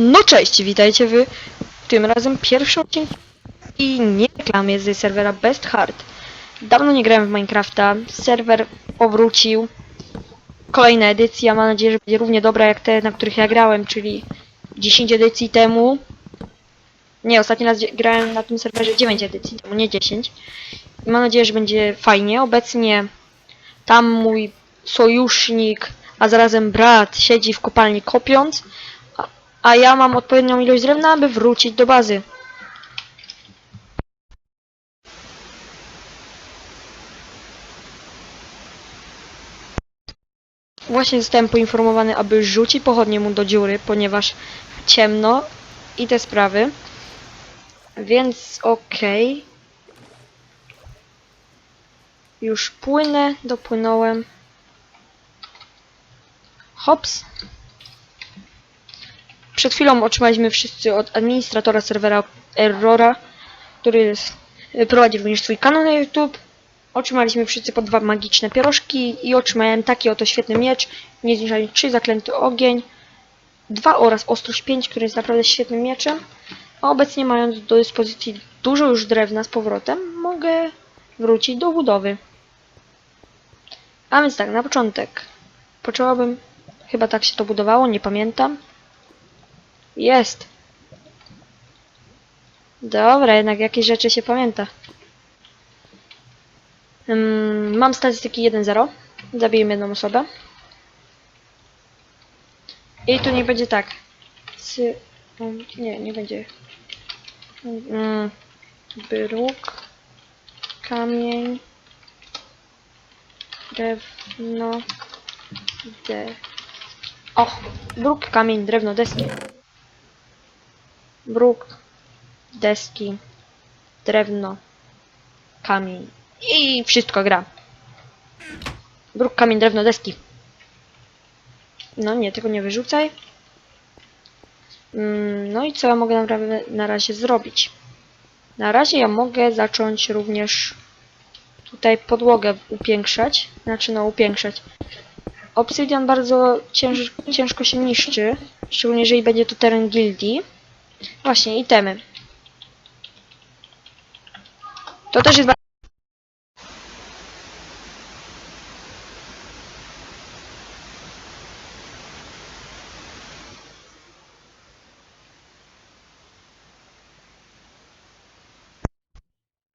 No cześć, witajcie w tym razem pierwszym odcinku i nie reklamie z serwera Best Heart. Dawno nie grałem w Minecrafta, serwer powrócił. Kolejna edycja, mam nadzieję, że będzie równie dobra jak te, na których ja grałem, czyli 10 edycji temu. Nie, ostatni raz grałem na tym serwerze 9 edycji temu, nie 10. I mam nadzieję, że będzie fajnie. Obecnie tam mój sojusznik, a zarazem brat siedzi w kopalni kopiąc, a, ja mam odpowiednią ilość drewna, aby wrócić do bazy. Właśnie zostałem poinformowany, aby rzucić pochodnie mu do dziury, ponieważ ciemno i te sprawy. Więc okej. Już płynę, dopłynąłem. Hops. Przed chwilą otrzymaliśmy wszyscy od administratora serwera Errora, który prowadzi również swój kanał na YouTube. Otrzymaliśmy wszyscy po dwa magiczne pierożki i otrzymałem taki oto świetny miecz, niezniszczalny 3, zaklęty ogień, 2 oraz ostrość 5, który jest naprawdę świetnym mieczem. A obecnie mając do dyspozycji dużo już drewna z powrotem, mogę wrócić do budowy. A więc tak, na początek potrzebowałbym, chyba tak się to budowało, nie pamiętam. Jest. Dobra, jednak jakieś rzeczy się pamięta. Ym, mam statystyki 1-0. Zabiję jedną osobę. I tu nie będzie tak. Um, Nie, nie będzie. Mm, Bruk. Kamień. Drewno. De... Och, bruk, kamień, drewno, deski. Bruk, deski, drewno, kamień. I wszystko gra. Bruk, kamień, drewno, deski. No nie, tego nie wyrzucaj. Mm, No i co ja mogę naprawdę na razie zrobić? Na razie ja mogę zacząć również tutaj podłogę upiększać. Znaczy no upiększać. Obsydian bardzo cięż, ciężko się niszczy. Szczególnie jeżeli będzie to teren gildii. Właśnie, itemy. To też jest.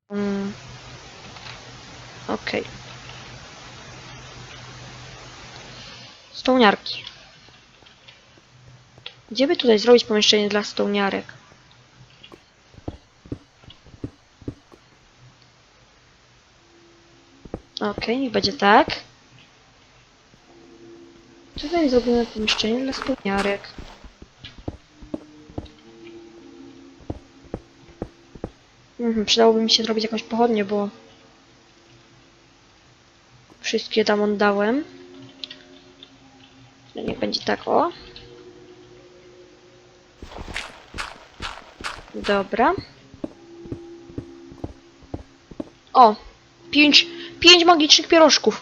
Mm. Okej. Stołniarki. Gdzie by tutaj zrobić pomieszczenie dla stołniarek? Okej, niech będzie tak. Tutaj zrobimy pomieszczenie dla stołniarek. Mhm, przydałoby mi się zrobić jakąś pochodnię, bo wszystkie tam oddałem. No niech będzie tak, o. Dobra. O! Pięć, pięć magicznych pierożków.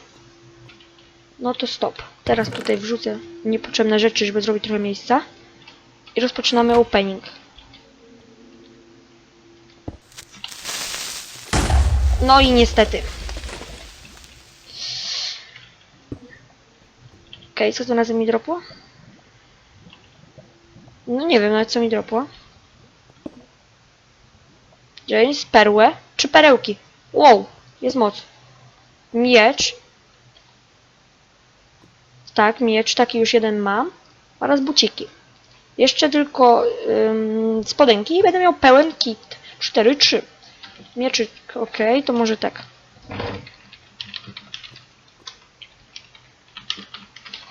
No to stop. Teraz tutaj wrzucę niepotrzebne rzeczy, żeby zrobić trochę miejsca. I rozpoczynamy opening. No i niestety. Okej, co to razem mi dropło? No nie wiem nawet co mi dropło. James, perłę czy perełki? Wow, jest moc. Miecz. Tak, miecz, taki już jeden mam. Oraz buciki. Jeszcze tylko ym, spodenki i będę miał pełen kit. 4-3. Mieczyk, ok, to może tak.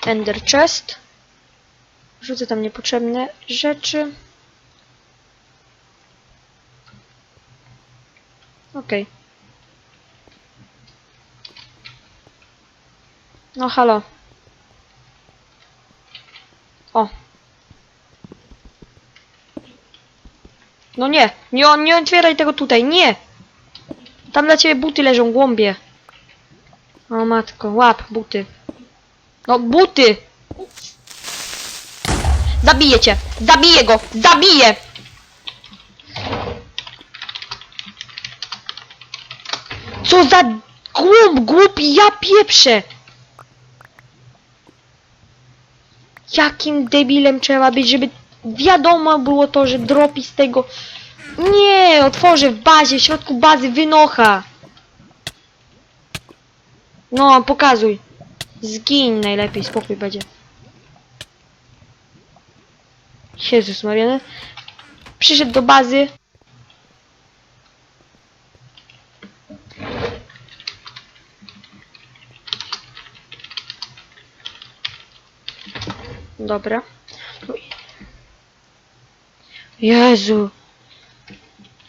Ender chest. Rzucę tam niepotrzebne rzeczy. Okej. No halo. O. No nie, nie, nie otwieraj tego tutaj, nie! Tam dla ciebie buty leżą, głąbie. O matko, łap, buty. No buty! Zabiję cię! Zabiję go! Zabiję! Co za głup, głupi, ja pieprzę! Jakim debilem trzeba być, żeby wiadomo było to, że dropi z tego... Nie, otworzę w bazie, w środku bazy wynocha. No, pokazuj. Zgiń najlepiej, spokój będzie. Jezus Mariany. Przyszedł do bazy. Dobra. Jezu.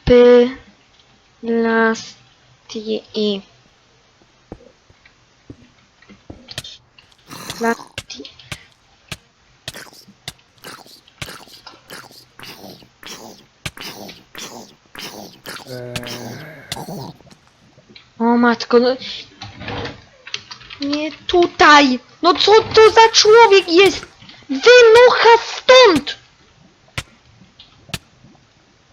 Py... Plasti... i. Plasti... O matko, no... Nie tutaj! No co to za człowiek jest? Wynocha stąd!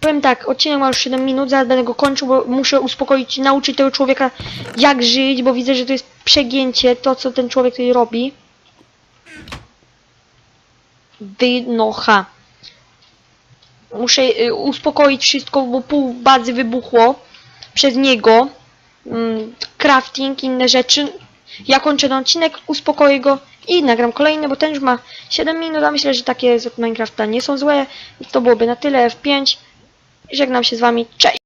Powiem tak, odcinek ma już 7 minut, zaraz będę go kończył, bo muszę uspokoić, nauczyć tego człowieka jak żyć, bo widzę, że to jest przegięcie, to co ten człowiek tutaj robi. Wynocha. Muszę y, uspokoić wszystko, bo pół bazy wybuchło przez niego. Mm, crafting, inne rzeczy. Ja kończę ten odcinek, uspokoję go i nagram kolejny, bo ten już ma 7 minut, a myślę, że takie z Minecrafta nie są złe. To byłoby na tyle. F5. Żegnam się z wami. Cześć!